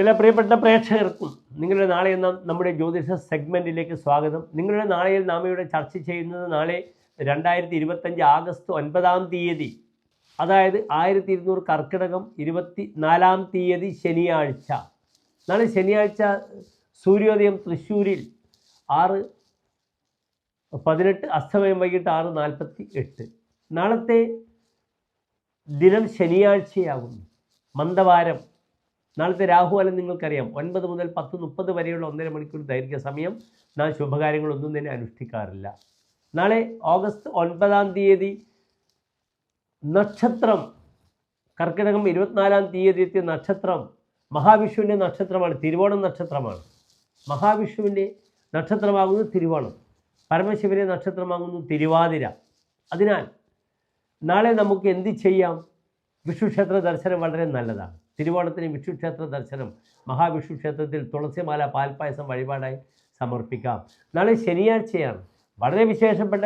എല്ലാ പ്രിയപ്പെട്ട പ്രേക്ഷകർക്കും നിങ്ങളുടെ നാളെ എന്ന നമ്മുടെ ജ്യോതിഷ സെഗ്മെന്റിലേക്ക് സ്വാഗതം. നിങ്ങളുടെ നാളെയിൽ നാം ഇവിടെ ചർച്ച ചെയ്യുന്നത് നാളെ രണ്ടായിരത്തി ഇരുപത്തഞ്ച് ആഗസ്റ്റ് ഒൻപതാം തീയതി അതായത് ആയിരത്തി ഇരുന്നൂറ് കർക്കിടകം ഇരുപത്തി നാലാം തീയതി ശനിയാഴ്ച. നാളെ ശനിയാഴ്ച സൂര്യോദയം തൃശ്ശൂരിൽ ആറ് പതിനെട്ട് അസ്തമയം വൈകിട്ട് ആറ് നാൽപ്പത്തി എട്ട് നാളത്തെ ദിനം ശനിയാഴ്ചയാകുന്നു. മന്ദവാരം നാളത്തെ രാഹുകാലം നിങ്ങൾക്കറിയാം. ഒൻപത് മുതൽ പത്ത് മുപ്പത് വരെയുള്ള ഒന്നര മണിക്കൂർ ദൈർഘ്യ സമയം. നാം ശുഭകാര്യങ്ങളൊന്നും തന്നെ അനുഷ്ഠിക്കാറില്ല. നാളെ ഓഗസ്റ്റ് ഒൻപതാം തീയതി നക്ഷത്രം കർക്കിടകം ഇരുപത്തിനാലാം തീയതി എത്തിയ നക്ഷത്രം മഹാവിഷ്ണുവിന്റെ നക്ഷത്രമാണ്. തിരുവോണം നക്ഷത്രമാണ്. മഹാവിഷ്ണുവിന്റെ നക്ഷത്രമാകുന്നു തിരുവോണം. പരമശിവന്റെ നക്ഷത്രമാകുന്നു തിരുവാതിര. അതിനാൽ നാളെ നമുക്ക് എന്ത് ചെയ്യാം? വിഷ്ണു ക്ഷേത്ര ദർശനം വളരെ നല്ലതാണ്. തിരുവോണത്തിന് വിഷുക്ഷേത്ര ദർശനം മഹാവിഷ്ണു ക്ഷേത്രത്തിൽ തുളസിമാല പാൽപ്പായസം വഴിപാടായി സമർപ്പിക്കാം. നാളെ ശനിയാഴ്ചയാണ്. വളരെ വിശേഷപ്പെട്ട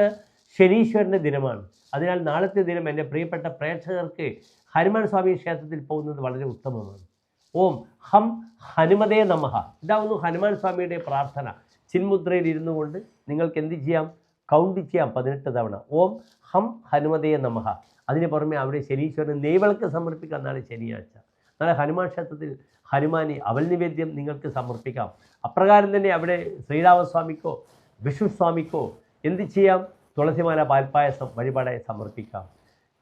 ശനീശ്വരന്റെ ദിനമാണ്. അതിനാൽ നാളത്തെ ദിനം എന്റെ പ്രിയപ്പെട്ട പ്രേക്ഷകർക്ക് ഹനുമാൻ സ്വാമി ക്ഷേത്രത്തിൽ പോകുന്നത് വളരെ ഉത്തമമാണ്. ഓം ഹം ഹനുമതേ നമഹ ഇതാവുന്നു ഹനുമാൻ സ്വാമിയുടെ പ്രാർത്ഥന. ചിന്മുദ്രയിൽ ഇരുന്നു കൊണ്ട് നിങ്ങൾക്ക് എന്ത് ചെയ്യാം? കൗണ്ട് ചെയ്യാം പതിനെട്ട് തവണ. ഓം ഹം ഹനുമതേ നമഹ അതിന് പുറമെ അവിടെ ശനീശ്വരൻ നെയ്വിളക്ക് സമർപ്പിക്കാം നാളെ ശനിയാഴ്ച. നാളെ ഹനുമാൻ ക്ഷേത്രത്തിൽ ഹനുമാനി അവൽ നിവേദ്യം നിങ്ങൾക്ക് സമർപ്പിക്കാം. അപ്രകാരം തന്നെ അവിടെ ശ്രീരാമസ്വാമിക്കോ വിഷ്ണുസ്വാമിക്കോ എന്ത് ചെയ്യാം? തുളസിമാല പാൽപ്പായസം വഴിപാടായി സമർപ്പിക്കാം.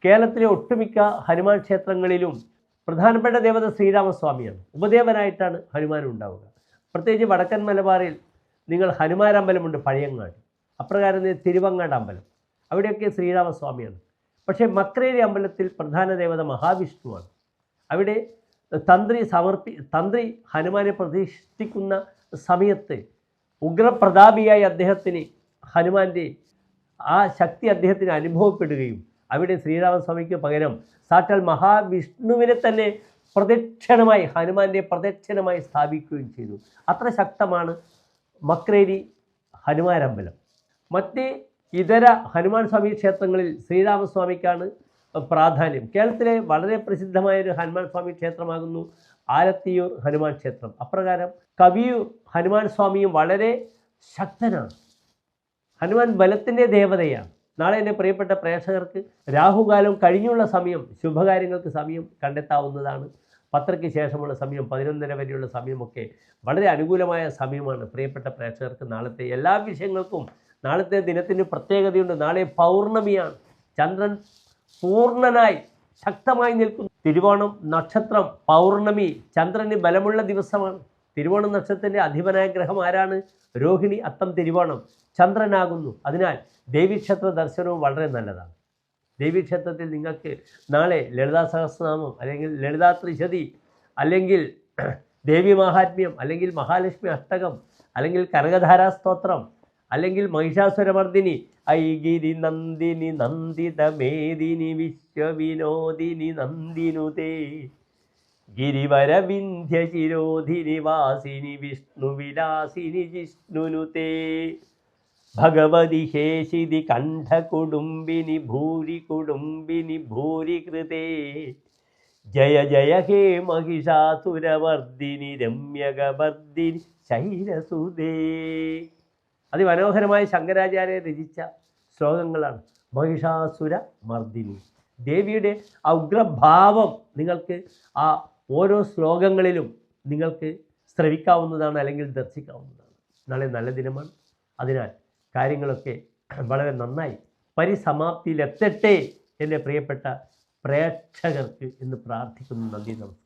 കേരളത്തിലെ ഒട്ടുമിക്ക ഹനുമാൻ ക്ഷേത്രങ്ങളിലും പ്രധാനപ്പെട്ട ദേവത ശ്രീരാമസ്വാമിയാണ്. ഉപദേവനായിട്ടാണ് ഹനുമാൻ ഉണ്ടാവുക. പ്രത്യേകിച്ച് വടക്കൻ മലബാറിൽ നിങ്ങൾ ഹനുമാൻ അമ്പലമുണ്ട് പഴയങ്ങാട്. അപ്രകാരം തന്നെ തിരുവങ്ങാട് അമ്പലം. അവിടെയൊക്കെ ശ്രീരാമസ്വാമിയാണ്. പക്ഷേ മക്രേരി അമ്പലത്തിൽ പ്രധാന ദേവത മഹാവിഷ്ണുവാണ്. അവിടെ തന്ത്രി സമർപ്പി തന്ത്രി ഹനുമാനെ പ്രതിഷ്ഠിക്കുന്ന സമയത്ത് ഉഗ്രപ്രതാപിയായ അദ്ദേഹത്തിന് ഹനുമാന്റെ ആ ശക്തി അദ്ദേഹത്തിന് അനുഭവപ്പെടുകയും അവിടെ ശ്രീരാമസ്വാമിക്ക് പകരം സാക്ഷാൽ മഹാവിഷ്ണുവിനെ തന്നെ പ്രദക്ഷിണമായി ഹനുമാന്റെ പ്രദക്ഷിണമായി സ്ഥാപിക്കുകയും ചെയ്തു. അത്ര ശക്തമാണ് മക്രേരി ഹനുമാരമ്പലം. മറ്റ് ഇതര ഹനുമാൻ സ്വാമി ക്ഷേത്രങ്ങളിൽ ശ്രീരാമസ്വാമിക്കാണ് പ്രാധാന്യം. കേരളത്തിലെ വളരെ പ്രസിദ്ധമായ ഒരു ഹനുമാൻ സ്വാമി ക്ഷേത്രമാകുന്നു ആലത്തിയൂർ ഹനുമാൻ ക്ഷേത്രം. അപ്രകാരം കവിയൂർ ഹനുമാൻ സ്വാമിയും വളരെ ശക്തനാണ്. ഹനുമാൻ ബലത്തിന്റെ ദേവതയാണ്. നാളെ എന്റെ പ്രിയപ്പെട്ട പ്രേക്ഷകർക്ക് രാഹുകാലം കഴിഞ്ഞുള്ള സമയം ശുഭകാര്യങ്ങൾക്ക് സമയം കണ്ടെത്താവുന്നതാണ്. പത്രയ്ക്ക് ശേഷമുള്ള സമയം പതിനൊന്നര വരെയുള്ള സമയമൊക്കെ വളരെ അനുകൂലമായ സമയമാണ്. പ്രിയപ്പെട്ട പ്രേക്ഷകർക്ക് നാളത്തെ എല്ലാ വിഷയങ്ങൾക്കും നാളത്തെ ദിനത്തിന് പ്രത്യേകതയുണ്ട്. നാളെ പൗർണമിയാണ്. ചന്ദ്രൻ പൂർണനായി ശക്തമായി നിൽക്കുന്നു. തിരുവോണം നക്ഷത്രം പൗർണമി ചന്ദ്രന് ബലമുള്ള ദിവസമാണ്. തിരുവോണം നക്ഷത്രത്തിന്റെ അധിപനായ ഗ്രഹം ആരാണ്? രോഹിണി അത്തം തിരുവോണം ചന്ദ്രനാകുന്നു. അതിനാൽ ദേവീക്ഷേത്ര ദർശനവും വളരെ നല്ലതാണ്. ദേവീക്ഷേത്രത്തിൽ നിങ്ങൾക്ക് നാളെ ലളിതാ സഹസ്രനാമം അല്ലെങ്കിൽ ലളിതാ ത്രിശതി അല്ലെങ്കിൽ ദേവി മഹാത്മ്യം അല്ലെങ്കിൽ മഹാലക്ഷ്മി അഷ്ടകം അല്ലെങ്കിൽ കനകധാരാ സ്തോത്രം അല്ലെങ്കിൽ മഹിഷാസുരമർദിനി ഐഗിരി നന്ദിനി നന്ദിത മേദിനി വിശ്വവിനോദിനി നന്ദിനുതേ. ഗിരിവരവിന്ധ്യ ശിരോധിനി വാസിനി വിഷ്ണുവിലാസിനി ജിഷ്ണുനുതേ. ഭഗവതി ഹേശിതി കണ്ഠകുടുംബിനി ഭൂരി കുടുംബിനി ഭൂരി കൃതേ. ജയ ജയ ഹേ മഹിഷാസുരവർദ്ധിനി രമ്യകവർദ്ധിനി ശൈലസുതേ അതിമനോഹരമായ ശങ്കരാചാര്യ രചിച്ച ശ്ലോകങ്ങളാണ് മഹിഷാസുര മർദ്ദിനി ദേവിയുടെ ഉഗ്രഭാവം നിങ്ങൾക്ക് ആ ഓരോ ശ്ലോകങ്ങളിലും നിങ്ങൾക്ക് ശ്രവിക്കാവുന്നതാണ് അല്ലെങ്കിൽ ദർശിക്കാവുന്നതാണ്. നാളെ നല്ല ദിനമാണ്. അതിനാൽ കാര്യങ്ങളൊക്കെ വളരെ നന്നായി പരിസമാപ്തിയിലെത്തട്ടെ എന്റെ പ്രിയപ്പെട്ട പ്രേക്ഷകർക്ക് എന്ന് പ്രാർത്ഥിക്കുന്നു. നന്ദി നമസ്കാരം.